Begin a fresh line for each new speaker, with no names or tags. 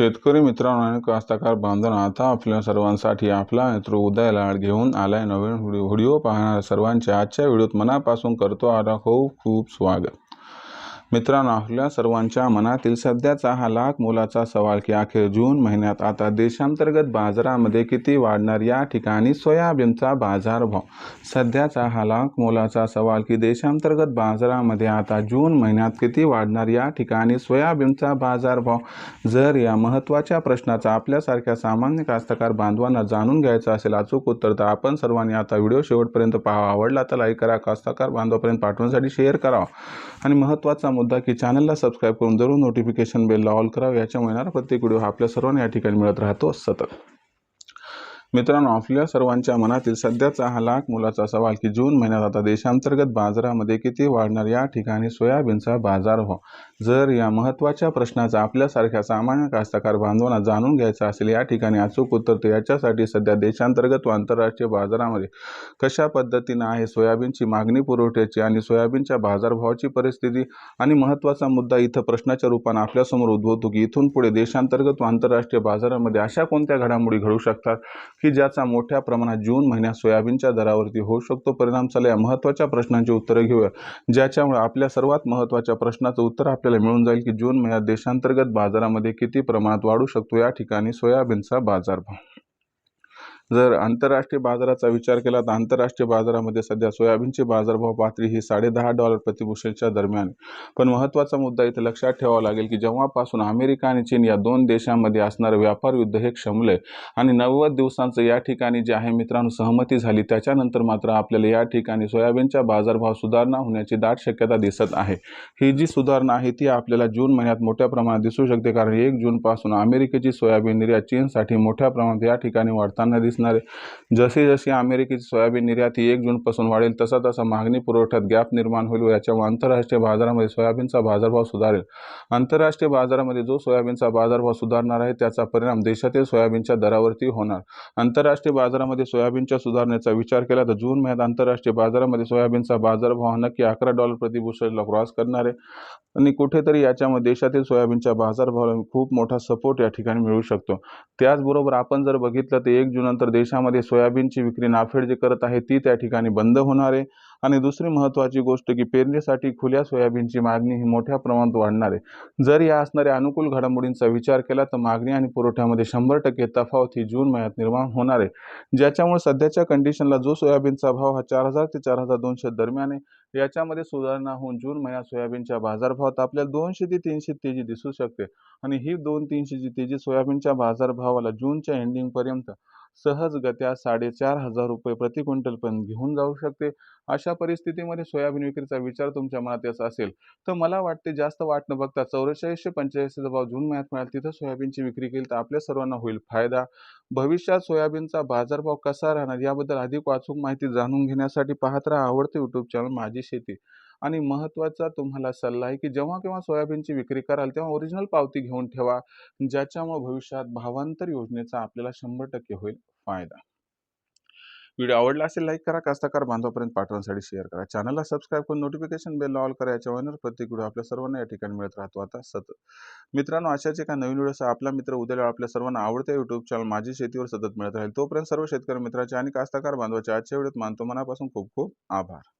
शेतकरी मित्रांनो आणि कास्तकार बांधवांनो आता आपल्या सर्वांसाठी आपला मित्र उदय लाड घेऊन आलाय नवीन व्हिडिओ. पाहणाऱ्या सर्वांचे आजच्या व्हिडिओत मनापासून करतो आता खूप खूप स्वागत. मित्रांनो आपल्या सर्वांच्या मनातील सध्याचा हा लाख मोलाचा सवाल की अखेर जून महिन्यात आता देशांतर्गत बाजारामध्ये किती वाढणार या ठिकाणी सोयाबीनचा बाजारभाव? सध्याचा हा लाख मोलाचा सवाल की देशांतर्गत बाजारामध्ये आता जून महिन्यात किती वाढणार या ठिकाणी सोयाबीनचा बाजारभाव? जर या महत्त्वाच्या प्रश्नाचा आपल्यासारख्या सामान्य कास्तकार बांधवांना जाणून घ्यायचं असेल अचूक उत्तर तर आपण सर्वांनी आता व्हिडिओ शेवटपर्यंत पाहावा. आवडला तर लाईक करा कास्तकार बांधवापर्यंत पाठवण्यासाठी शेअर करावा. आणि महत्त्वाचा मुद्दा की चॅनलला सबस्क्राईब करून जरूर नोटिफिकेशन बेलला ऑल करावं. याच्यामुळे येणारा प्रत्येक व्हिडिओ हा आपल्या सर्वांना या ठिकाणी मिळत राहतो सतत. मित्रांनो आपल्या सर्वांच्या मनातील सध्याचा हा लाख मुलाचा सवाल की जून महिन्यात आता देशांतर्गत बाजारामध्ये किती वाढणार? या ठिकाणी सोयाबीनचा बाजार हो जर या महत्त्वाच्या प्रश्नाचा आपल्यासारख्या सामान्य कास्तकार बांधवांना जाणून घ्यायचा असेल या ठिकाणी अचूक उत्तर तर याच्यासाठी सध्या देशांतर्गत व आंतरराष्ट्रीय बाजारामध्ये कशा पद्धतीनं आहे सोयाबीनची मागणी पुरवठ्याची आणि सोयाबीनच्या बाजारभावाची परिस्थिती आणि महत्त्वाचा मुद्दा इथं प्रश्नाच्या रूपानं आपल्यासमोर उद्भवतो की इथून पुढे देशांतर्गत व आंतरराष्ट्रीय बाजारामध्ये अशा कोणत्या घडामोडी घडू शकतात की ज्याचा मोठ्या प्रमाणात जून महिन्यात सोयाबीनच्या दरावरती होऊ शकतो? परिणाम चला या महत्त्वाच्या प्रश्नांची उत्तरं घेऊया ज्याच्यामुळे आपल्या सर्वात महत्त्वाच्या प्रश्नाचं उत्तर आपल्या आपल्याला मिळून जाईल की जून महिन्यात देशांतर्गत बाजारामध्ये किती प्रमाणात वाढू शकतो या ठिकाणी सोयाबीनचा बाजारभाव. जर आंतरराष्ट्रीय बाजाराचा विचार केला तर आंतरराष्ट्रीय बाजारामध्ये सध्या सोयाबीनची बाजारभाव पातळी ही साडेदहा डॉलर प्रतिबुशेलच्या दरम्यान पण महत्त्वाचा मुद्दा इथे लक्षात ठेवावा लागेल की जेव्हापासून अमेरिका आणि चीन या दोन देशांमध्ये असणारं व्यापार युद्ध हे क्षमलंय आणि नव्वद दिवसांचं या ठिकाणी जे आहे मित्रांनो सहमती झाली त्याच्यानंतर मात्र आपल्याला या ठिकाणी सोयाबीनच्या बाजारभाव सुधारणा होण्याची दाट शक्यता दिसत आहे. ही जी सुधारणा आहे ती आपल्याला जून महिन्यात मोठ्या प्रमाणात दिसू शकते कारण एक जूनपासून अमेरिकेची सोयाबीन निर्यात चीनसाठी मोठ्या प्रमाणात या ठिकाणी वाढताना दिसणार आहे. जशी जशी अमेरिकेची सोयाबीन निर्यात ही एक जूनपासून वाढेल तसा तसा मागणी पुरवठ्यात गॅप निर्माण होईल व याच्यामुळे आंतरराष्ट्रीय बाजारामध्ये सोयाबीनचा बाजारभाव सुधारेल. आंतरराष्ट्रीय बाजारामध्ये जो सोयाबीनचा बाजारभाव सुधारणार आहे त्याचा परिणाम देशातील सोयाबीनच्या दरावरती होणार. आंतरराष्ट्रीय बाजारामध्ये सोयाबीनच्या सुधारणेचा विचार केला तर जून महिन्यात आंतरराष्ट्रीय बाजारामध्ये सोयाबीनचा बाजारभाव नक्की अकरा डॉलर प्रतिभूषणला क्रॉस करणार आहे. आणि कुठेतरी याच्यामध्ये देशातील सोयाबीनच्या बाजारभावाला खूप मोठा सपोर्ट या ठिकाणी मिळू शकतो. त्याचबरोबर आपण जर बघितलं तर एक देशामध्ये सोयाबीनची विक्री नाफेड जे करत आहे ती त्या ठिकाणी बंद होणार आहे. आणि दुसरी महत्त्वाची गोष्ट की पेरणीसाठी खुल्या सोयाबीनची मागणी ही मोठ्या प्रमाणात वाढणार आहे. जर या असणाऱ्या अनुकूल घडामोडींचा विचार केला तर मागणी आणि पुरवठ्यामध्ये शंभर टक्के तफावत ही जून महिन्यात निर्माण होणार आहे. ज्याच्यामुळे सध्याच्या कंडिशनला जो सोयाबीनचा भाव हा चार हजार ते चार हजार दोनशे दरम्यान आहे याच्यामध्ये सुधारणा होऊन जून महिन्यात सोयाबीनच्या बाजारभावात आपल्याला दोनशे ते तीनशे तेजी दिसू शकते. आणि ही दोन तीनशेची तेजी सोयाबीनच्या बाजारभावाला जूनच्या एंडिंगपर्यंत सहजगत्या साडेचार हजार रुपये प्रति क्विंटलपर्यंत घेऊन जाऊ शकते. अशा परिस्थितीमध्ये सोयाबीन विक्रीचा विचार तुमच्या मनात याचा असेल तर मला वाटते जास्त वाट न बघता चौवेचाळीसशे पंचेचाळीसचा भाव जून महिन्यात मिळाला तिथं सोयाबीनची विक्री केली तर आपल्या सर्वांना होईल फायदा. भविष्यात सोयाबीनचा बाजारभाव कसा राहणार याबद्दल अधिक वाचूक माहिती जाणून घेण्यासाठी पाहत राहा आवडते यूट्यूब चॅनल माझी शेती. आणि महत्त्वाचा तुम्हाला सल्ला आहे की जेव्हा केव्हा सोयाबीनची विक्री कराल तेव्हा ओरिजिनल पावती घेऊन ठेवा. ज्याच्यामुळे भविष्यात भावांतर योजनेचा आपल्याला शंभर टक्के होईल फायदा. व्हिडिओ आवडला असेल लाईक करा. कास्ताकार बांधवापर्यंत पाठवण्यासाठी शेअर करा. चॅनलला सबस्क्राईब करून नोटिफिकेशन बेल ऑल करा. याच्यावर प्रत्येक व्हिडिओ आपल्या सर्वांना या ठिकाणी मिळत राहतो. आता सतत मित्रांनो अशाच एका नवीन व्हिडिओ आपला मित्र उद्याला आपल्या सर्वांना आवडत्या युट्यूब चॅनल माझी शेतीवर सतत मिळत राहील. तोपर्यंत सर्व शेतकरी मित्राचे आणि कास्ताकार बांधवाचे आजच्या व्हिडिओत मानतो मनापासून खूप खूप आभार.